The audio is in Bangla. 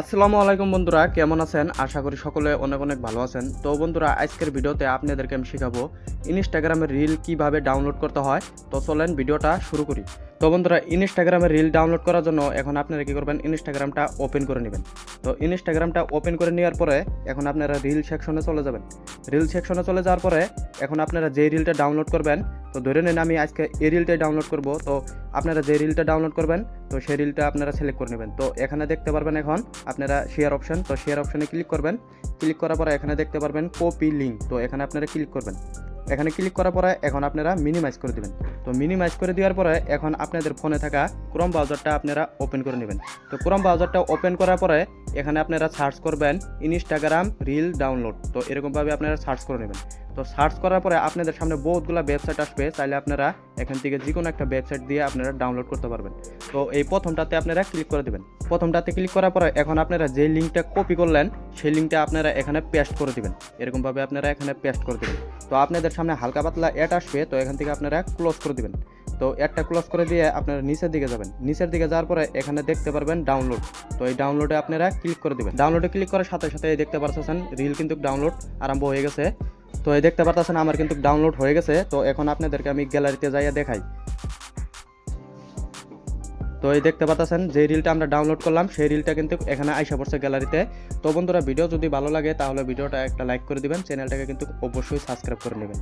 আসসালামু আলাইকুম বন্ধুরা, কেমন আছেন? আশা করি সকলে অনেক অনেক ভালো আছেন। তো বন্ধুরা, আজকের ভিডিওতে আপনাদেরকে আমি শেখাবো ইনস্টাগ্রামের রিল কীভাবে ডাউনলোড করতে হয়। তো চলেন ভিডিওটা শুরু করি। তো বন্ধুরা ইনস্টাগ্রামের রিল ডাউনলোড করার জন্য এখন আপনারা কি করবেন? ইনস্টাগ্রামটা ওপেন করে নেবেন। তো ইনস্টাগ্রামটা ওপেন করে নেওয়ার পরে এখন আপনারা রিল সেকশনে চলে যাবেন। রিল সেকশনে চলে যাওয়ার পরে এখন আপনারা যে রিলটা ডাউনলোড করবেন তো ধরে নিন আমি আজকে এই রিলটাই ডাউনলোড করব। তো আপনারা যে রিলটা ডাউনলোড করবেন, তো সেই রিলটা আপনারা সিলেক্ট করে নেবেন। তো এখানে দেখতে পারবেন এখন আপনারা শেয়ার অপশন তো শেয়ার অপশনে ক্লিক করবেন। ক্লিক করার পরে এখানে দেখতে পারবেন কপি লিঙ্ক তো এখানে আপনারা ক্লিক করবেন। এখানে ক্লিক করার পরে এখন আপনারা মিনিমাইজ করে দিবেন। তো মিনিমাইজ করে দেওয়ার পরে এখন আপনাদের ফোনে থাকা ক্রম ব্রাউজারটা আপনারা ওপেন করে নেবেন। তো ক্রম ব্রাউজারটা ওপেন করার পরে এখানে আপনারা সার্চ করবেন ইনস্টাগ্রাম রিল ডাউনলোড তো এরকমভাবে আপনারা সার্চ করে নেবেন। তো সার্চ করার পরে আপনাদের সামনে বহুতগুলো ওয়েবসাইট আসবে, চাইলে আপনারা এখান থেকে যে কোনো একটা ওয়েবসাইট দিয়ে আপনারা ডাউনলোড করতে পারবেন। তো এই প্রথমটাতে আপনারা ক্লিক করে দেবেন। প্রথমটাতে ক্লিক করার পরে এখন আপনারা যে লিঙ্কটা কপি করলেন, সেই লিঙ্কটা আপনারা এখানে পেস্ট করে দিবেন। এরকমভাবে আপনারা এখানে পেস্ট করে দিবেন। তো আপনাদের সামনে হালকা পাতলা অ্যাড আসবে, তো এখান থেকে আপনারা ক্লোজ করে দিবেন। তো অ্যাডটা ক্লোজ করে দিয়ে আপনারা নিচের দিকে যাবেন। নিচের দিকে যাওয়ার পরে এখানে দেখতে পারবেন ডাউনলোড তো এই ডাউনলোডে আপনারা ক্লিক করে দিবেন। ডাউনলোডে ক্লিক করার সাথে সাথে দেখতে পারতেছেন রিল কিন্তু ডাউনলোড আরম্ভ হয়ে গেছে। তো এই দেখতে পারতেছেন আমার কিন্তু ডাউনলোড হয়ে গেছে। তো এখন আপনাদেরকে আমি গ্যালারিতে যাইয়া দেখাই। তো এই দেখতে পাচ্ছেন যে রিলটা আমরা ডাউনলোড করলাম, সেই রিলটা কিন্তু এখানে আইসা পড়ছে গ্যালারিতে তো। বন্ধুরা ভিডিও যদি ভালো লাগে, তাহলে ভিডিওটা একটা লাইক করে দিবেন। চ্যানেলটাকে কিন্তু অবশ্যই সাবস্ক্রাইব করে নেবেন।